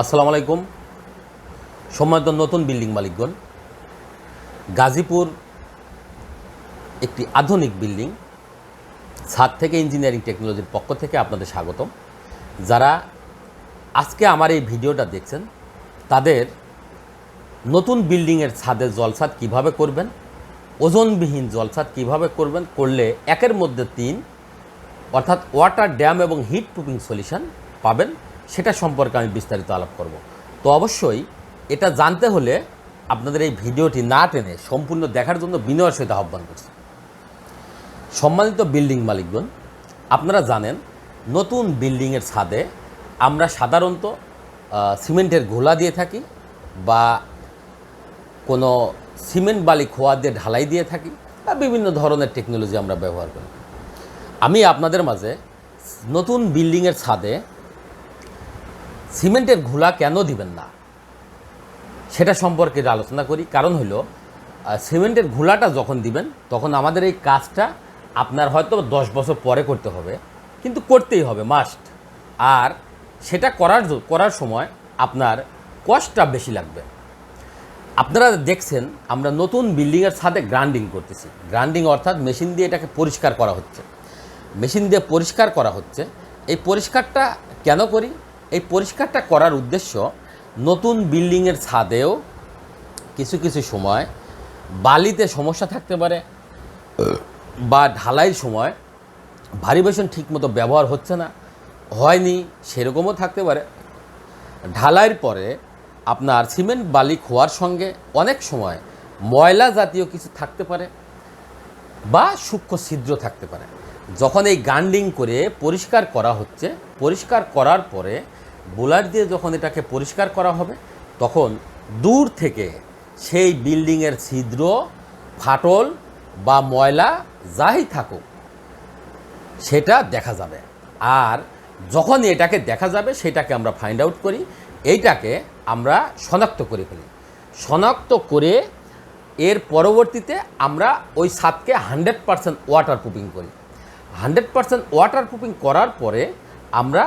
আসসালামু আলাইকুম। সম্মানিত নতুন বিল্ডিং মালিকগণ, গাজীপুর একটি আধুনিক বিল্ডিং, ছাদ থেকে ইঞ্জিনিয়ারিং টেকনোলজির পক্ষ থেকে আপনাদের স্বাগতম। যারা আজকে আমার এই ভিডিওটা দেখছেন, তাদের নতুন বিল্ডিংয়ের ছাদে জলছাদ কীভাবে করবেন, ওজনবিহীন জলছাদ কীভাবে করবেন, করলে একের মধ্যে তিন, অর্থাৎ ওয়াটার ড্যাম এবং হিট প্রুফিং সলিউশন পাবেন। সেটা সম্পর্কে আমি বিস্তারিত আলাপ করব। তো অবশ্যই এটা জানতে হলে আপনাদের এই ভিডিওটি না টেনে সম্পূর্ণ দেখার জন্য বিনয়ের সহিত আহ্বান করছি। সম্মানিত বিল্ডিং মালিকগণ, আপনারা জানেন নতুন বিল্ডিংয়ের ছাদে আমরা সাধারণত সিমেন্টের ঘোলা দিয়ে থাকি বা কোনো সিমেন্ট বালি খোয়া দিয়ে ঢালাই দিয়ে থাকি বা বিভিন্ন ধরনের টেকনোলজি আমরা ব্যবহার করি। আমি আপনাদের মাঝে নতুন বিল্ডিংয়ের ছাদে সিমেন্টের ঘোলা কেন দিবেন না? সেটা সম্পর্কে আলোচনা করি। কারণ হলো সিমেন্টের ঘোলাটা যখন দিবেন, তখন আমাদের এই কাজটা আপনার হয়তো দশ বছর পরে করতে হবে, কিন্তু করতেই হবে মাস্ট আর সেটা করার করার সময় আপনার কষ্টটা বেশি লাগবে। আপনারা দেখছেন, আমরা নতুন বিল্ডিংয়ের ছাদে গ্রাইন্ডিং করতেছি। গ্রাইন্ডিং অর্থাৎ মেশিন দিয়ে এটাকে পরিষ্কার করা হচ্ছে। মেশিন দিয়ে পরিষ্কার করা হচ্ছে। এই পরিষ্কারটা কেন করি? এই পরিষ্কারটা করার উদ্দেশ্য নতুন বিল্ডিংয়ের ছাদেও কিছু কিছু সময় বালিতে সমস্যা থাকতে পারে বা ঢালাইয়ের সময় ভারী বেসন ঠিকমতো ব্যবহার হচ্ছে না, হয়নি, সেরকমও থাকতে পারে। ঢালাইয়ের পরে আপনার সিমেন্ট বালি খোয়ার সঙ্গে অনেক সময় ময়লা জাতীয় কিছু থাকতে পারে বা সূক্ষ্ম ছিদ্র থাকতে পারে। যখন এই গান্ডিং করে পরিষ্কার করা হচ্ছে, পরিষ্কার করার পরে বোলার দিয়ে যখন এটাকে পরিষ্কার করা হবে, তখন দূর থেকে সেই বিল্ডিংয়ের ছিদ্র, ফাটল বা ময়লা যাই থাকুক, সেটা দেখা যাবে। আর যখন এটাকে দেখা যাবে, সেটাকে আমরা ফাইন্ড আউট করি, এইটাকে আমরা শনাক্ত করে ফেলি। শনাক্ত করে এর পরবর্তীতে আমরা ওই ছাদকে হান্ড্রেড পারসেন্ট ওয়াটার প্রুফিং করি। হান্ড্রেড পারসেন্ট ওয়াটার প্রুফিং করার পরে আমরা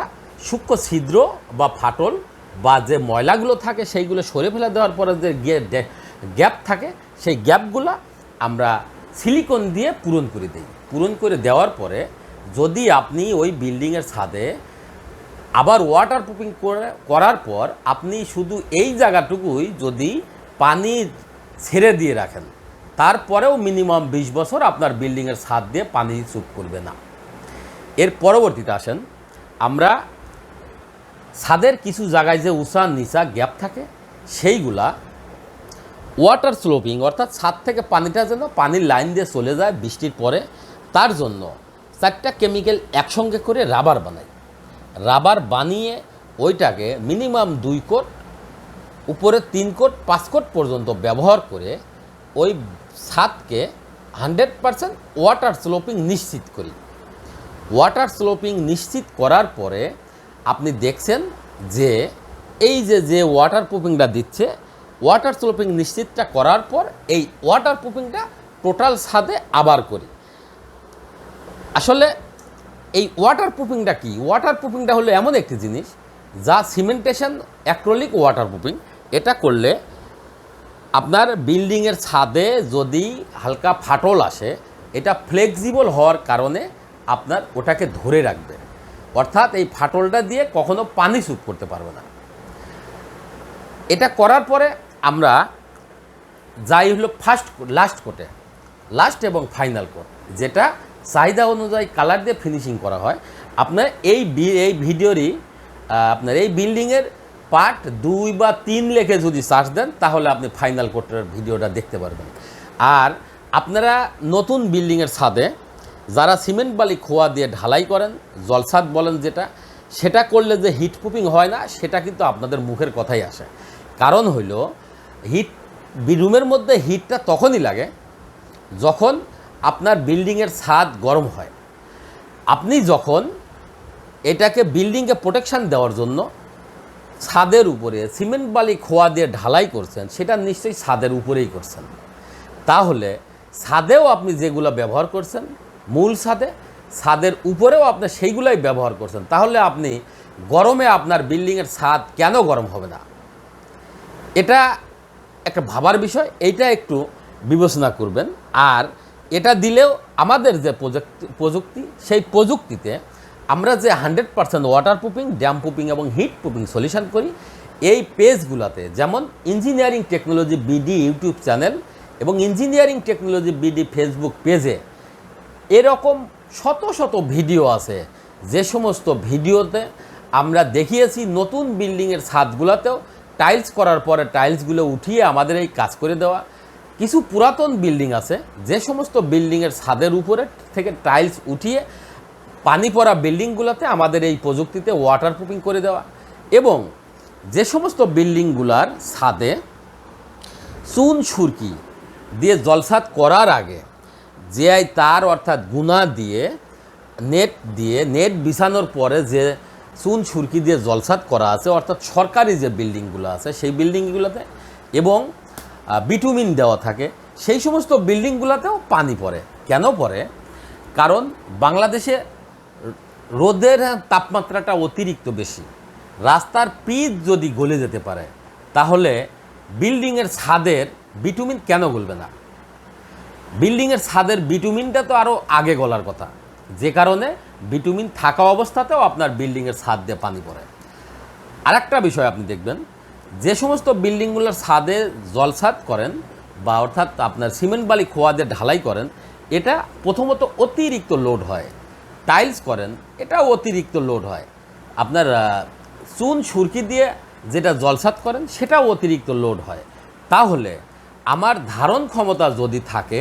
সূক্ষ্ম ছিদ্র বা ফাটল বা যে ময়লাগুলো থাকে, সেইগুলো সরে ফেলে দেওয়ার পরে যে গ্যাপ থাকে, সেই গ্যাপগুলো আমরা সিলিকন দিয়ে পূরণ করে দিই। পূরণ করে দেওয়ার পরে যদি আপনি ওই বিল্ডিংয়ের ছাদে আবার ওয়াটার প্রুফিং করার পর আপনি শুধু এই জায়গাটুকুই যদি পানি ছেড়ে দিয়ে রাখেন, তারপরেও মিনিমাম বিশ বছর আপনার বিল্ডিংয়ের ছাদ দিয়ে পানি চুপ করবে না। এর পরবর্তীতে আসেন, আমরা ছাদের কিছু জায়গায় যে উঁচা নিচা গ্যাপ থাকে, সেইগুলা ওয়াটার স্লোপিং অর্থাৎ ছাদ থেকে পানিটা যেন পানির লাইন দিয়ে চলে যায় বৃষ্টির পরে, তার জন্য চারটা কেমিক্যাল একসঙ্গে করে রাবার বানাই। রাবার বানিয়ে ওইটাকে মিনিমাম দুই কোট, উপরে তিন কোট, পাঁচ কোট পর্যন্ত ব্যবহার করে ওই ছাদকে হান্ড্রেড পারসেন্ট ওয়াটার স্লোপিং নিশ্চিত করি। ওয়াটার স্লোপিং নিশ্চিত করার পরে আপনি দেখছেন যে এই যে যে ওয়াটার প্রুফিংটা দিচ্ছে ওয়াটার স্লোপিং নিশ্চিতটা করার পর এই ওয়াটার প্রুফিংটা টোটাল ছাদে আবার করি। আসলে এই ওয়াটার প্রুফিংটা কি? ওয়াটার প্রুফিংটা হলো এমন একটি জিনিস যা সিমেন্টেশন অ্যাক্রোলিক ওয়াটার প্রুফিং এটা করলে আপনার বিল্ডিংয়ের ছাদে যদি হালকা ফাটল আসে, এটা ফ্লেক্সিবল হওয়ার কারণে আপনার ওটাকে ধরে রাখবে। অর্থাৎ এই ফাটলটা দিয়ে কখনো পানি স্যুপ করতে পারবে না। এটা করার পরে আমরা যাই হলো ফার্স্ট লাস্ট কোটে লাস্ট এবং ফাইনাল কোট যেটা চাহিদা অনুযায়ী কালার দিয়ে ফিনিশিং করা হয়। আপনার এই এই ভিডিওরই আপনার এই বিল্ডিংয়ের পার্ট দুই বা তিন লেখে যদি সার্চ দেন, তাহলে আপনি ফাইনাল কোটের ভিডিওটা দেখতে পারবেন। আর আপনারা নতুন বিল্ডিংয়ের ছাদে যারা সিমেন্ট বালি খোয়া দিয়ে ঢালাই করেন, জলসাদ বলেন যেটা, সেটা করলে যে হিট প্রুফিং হয় না, সেটা কিন্তু আপনাদের মুখের কথাই আসে। কারণ হইল হিট রুমের মধ্যে হিটটা তখনই লাগে যখন আপনার বিল্ডিংয়ের ছাদ গরম হয়। আপনি যখন এটাকে বিল্ডিংকে প্রোটেকশান দেওয়ার জন্য ছাদের উপরে সিমেন্ট বালি খোয়া দিয়ে ঢালাই করছেন, সেটা নিশ্চয়ই ছাদের উপরেই করছেন। তাহলে ছাদেও আপনি যেগুলো ব্যবহার করছেন মূল ছাদে, ছাদের উপরেও আপনি সেইগুলাই ব্যবহার করছেন। তাহলে আপনি গরমে আপনার বিল্ডিংয়ের ছাদ কেন গরম হবে না? এটা একটা ভাবার বিষয়, এইটা একটু বিবেচনা করবেন। আর এটা দিলেও আমাদের যে প্রযুক্তি প্রযুক্তি, সেই প্রযুক্তিতে আমরা যে hundred percent waterproofing damp proofing এবং হিট প্রুফিং সলিউশন করি, এই পেজগুলোতে যেমন engineering technology BD YouTube channel এবং ইঞ্জিনিয়ারিং টেকনোলজি বিডি ফেসবুক পেজে এরকম শত শত ভিডিও আছে। যে সমস্ত ভিডিওতে আমরা দেখিয়েছি নতুন বিল্ডিংয়ের ছাদগুলোতেও টাইলস করার পরে টাইলসগুলো উঠিয়ে আমাদের এই কাজ করে দেওয়া। কিছু পুরাতন বিল্ডিং আছে, যে সমস্ত বিল্ডিংয়ের ছাদের উপরে থেকে টাইলস উঠিয়ে পানি পড়া বিল্ডিংগুলোতে আমাদের এই প্রযুক্তিতে ওয়াটার প্রুফিং করে দেওয়া এবং যে সমস্ত বিল্ডিংগুলার ছাদে চুন সুরকি দিয়ে জলসাত করার আগে জিআই তার অর্থাৎ গুণা দিয়ে, নেট দিয়ে, নেট বিছানোর পরে যে চুন সুরকি দিয়ে জলসাত করা আছে, অর্থাৎ সরকারি যে বিল্ডিংগুলো আছে, সেই বিল্ডিংগুলোতে এবং বিটুমিন দেওয়া থাকে, সেই সমস্ত বিল্ডিংগুলোতেও পানি পড়ে। কেন পড়ে? কারণ বাংলাদেশে রোদের তাপমাত্রাটা অতিরিক্ত বেশি। রাস্তার পিচ যদি গলে যেতে পারে, তাহলে বিল্ডিংয়ের ছাদের বিটুমিন কেন গলবে না? বিল্ডিংয়ের ছাদের বিটুমিনটা তো আরও আগে গলার কথা। যে কারণে বিটুমিন থাকা অবস্থাতেও আপনার বিল্ডিংয়ের ছাদ দিয়ে পানি পড়ে। আরেকটা বিষয় আপনি দেখবেন, যে সমস্ত বিল্ডিংগুলোর ছাদে জলছাদ করেন বা অর্থাৎ আপনার সিমেন্ট বালি খোয়া দিয়ে ঢালাই করেন, এটা প্রথমত অতিরিক্ত লোড হয়। টাইলস করেন, এটাও অতিরিক্ত লোড হয়। আপনার চুন সুরকি দিয়ে যেটা জলছাদ করেন, সেটাও অতিরিক্ত লোড হয়। তাহলে আমার ধারণ ক্ষমতা যদি থাকে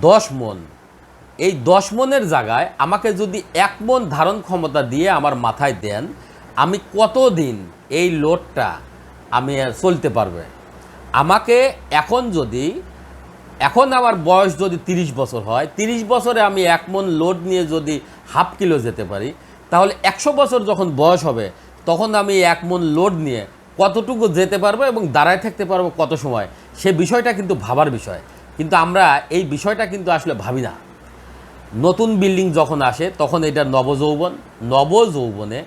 দশ মন। এই দশ মনের জায়গায় আমাকে যদি এক মন ধারণ ক্ষমতা দিয়ে আমার মাথায় দেন, আমি কতদিন এই লোডটা আমি চলতে পারবে? আমাকে এখন যদি, এখন আমার বয়স যদি তিরিশ বছর হয়, তিরিশ বছরে আমি এক মন লোড নিয়ে যদি হাফ কিলো যেতে পারি, তাহলে একশো বছর যখন বয়স হবে, তখন আমি এক মন লোড নিয়ে কতটুকু যেতে পারব এবং দাঁড়ায় থাকতে পারব কত সময়? সে বিষয়টা কিন্তু ভাবার বিষয়। কিন্তু আমরা এই বিষয়টা কিন্তু আসলে ভাবি না। নতুন বিল্ডিং যখন আসে, তখন এটা নবযৌবন। নবযৌবনে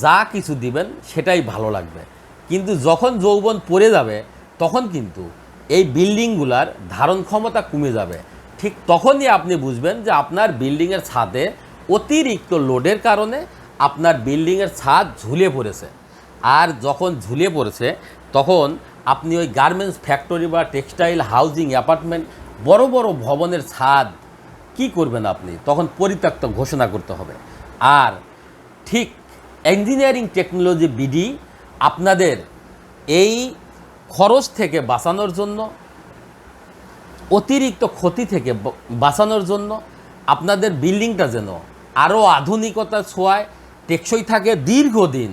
যা কিছু দিবেন, সেটাই ভালো লাগবে। কিন্তু যখন যৌবন পড়ে যাবে, তখন কিন্তু এই বিল্ডিংগুলার ধারণ ক্ষমতা কমে যাবে। ঠিক তখনই আপনি বুঝবেন যে আপনার বিল্ডিংয়ের ছাদে অতিরিক্ত লোডের কারণে আপনার বিল্ডিংয়ের ছাদ ঝুলে পড়েছে। আর যখন ঝুলে পড়েছে, তখন আপনি ওই গার্মেন্টস ফ্যাক্টরি বা টেক্সটাইল হাউজিং অ্যাপার্টমেন্ট বড় বড় ভবনের ছাদ কি করবেন আপনি? তখন পরিত্যক্ত ঘোষণা করতে হবে। আর ঠিক ইঞ্জিনিয়ারিং টেকনোলজি বিডি আপনাদের এই খরচ থেকে বাঁচানোর জন্য, অতিরিক্ত ক্ষতি থেকে বাঁচানোর জন্য আপনাদের বিল্ডিংটা যেন আরও আধুনিকতা ছোঁয়ায়, টেকসই থাকে দীর্ঘদিন।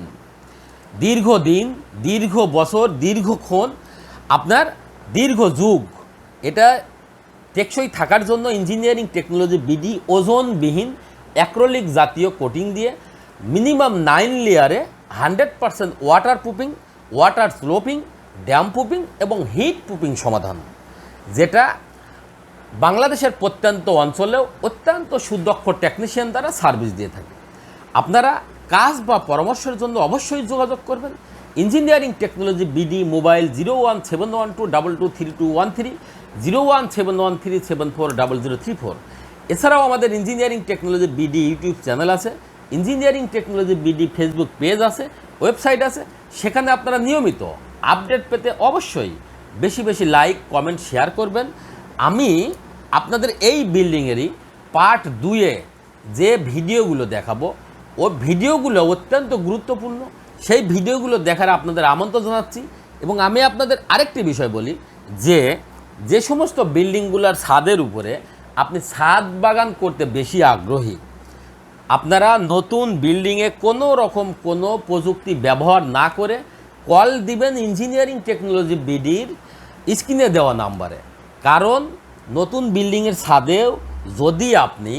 দীর্ঘদিন, দীর্ঘ বছর, দীর্ঘক্ষণ, আপনার দীর্ঘ যুগ। এটা টেকসই থাকার জন্য ইঞ্জিনিয়ারিং টেকনোলজি বিডি ওজনবিহীন অ্যাক্রোলিক জাতীয় কোটিং দিয়ে মিনিমাম নাইন লেয়ারে hundred percent waterproofing water sloping, damp proofing এবং হিট প্রুফিং সমাধান, যেটা বাংলাদেশের প্রত্যন্ত অঞ্চলেও অত্যন্ত সুদক্ষ টেকনিশিয়ান দ্বারা সার্ভিস দিয়ে থাকে। আপনারা কাজ বা পরামর্শের জন্য অবশ্যই যোগাযোগ করবেন। Engineering technology BD mobile zero one seven one two double two three two one three, zero one seven one three seven four double zero three four. এছাড়াও আমাদের engineering technology BD YouTube channel আছে। Engineering technology BD Facebook page আছে, website আছে। সেখানে আপনারা নিয়মিত update পেতে অবশ্যই বেশি বেশি লাইক, কমেন্ট, শেয়ার করবেন। আমি আপনাদের এই বিল্ডিংয়েরই পার্ট দুয়ে যে ভিডিওগুলো দেখাবো ও ভিডিওগুলো অত্যন্ত গুরুত্বপূর্ণ। সেই ভিডিওগুলো দেখার আপনাদের আমন্ত্রণ জানাচ্ছি এবং আমি আপনাদের আরেকটি বিষয় বলি যে যে সমস্ত বিল্ডিংগুলোর ছাদের উপরে আপনি ছাদ বাগান করতে বেশি আগ্রহী, আপনারা নতুন বিল্ডিংয়ে কোনো রকম কোনো প্রযুক্তি ব্যবহার না করে কল দিবেন ইঞ্জিনিয়ারিং টেকনোলজি বিডির স্ক্রিনে দেওয়া নাম্বারে। কারণ নতুন বিল্ডিংয়ের ছাদেও যদি আপনি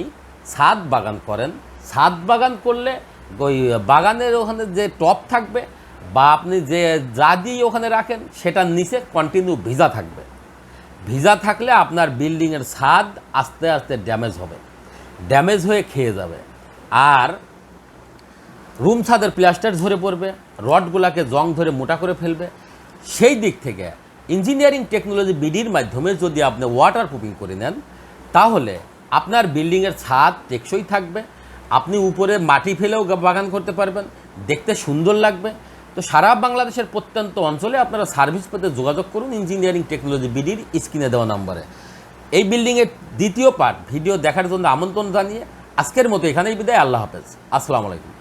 ছাদ বাগান করেন ছাদ বাগান করলে ওই বাগানের ওখানে যে টপ থাকবে বা আপনি যে যা দিয়ে ওখানে রাখেন সেটার নিচে কন্টিনিউ ভিজা থাকবে। ভিজা থাকলে আপনার বিল্ডিংয়ের ছাদ আস্তে আস্তে ড্যামেজ হবে। ড্যামেজ হয়ে খেয়ে যাবে। আর রুম ছাদের প্লাস্টার ঝরে পড়বে রডগুলাকে জং ধরে মোটা করে ফেলবে। সেই দিক থেকে ইঞ্জিনিয়ারিং টেকনোলজি বিডির মাধ্যমে যদি আপনি ওয়াটার প্রুফিং করে নেন, তাহলে আপনার বিল্ডিংয়ের ছাদ টেকসই থাকবে। আপনি উপরে মাটি ফেলেও বাগান করতে পারবেন, দেখতে সুন্দর লাগবে। তো সারা বাংলাদেশের প্রত্যন্ত অঞ্চলে আপনারা সার্ভিস পেতে যোগাযোগ করুন ইঞ্জিনিয়ারিং টেকনোলজি বিডির স্ক্রিনে দেওয়া নম্বরে। এই বিল্ডিংয়ের দ্বিতীয় পার্ট ভিডিও দেখার জন্য আমন্ত্রণ জানিয়ে আজকের মতো এখানেই বিদায়, আল্লাহ হাফেজ। আসসালামু আলাইকুম।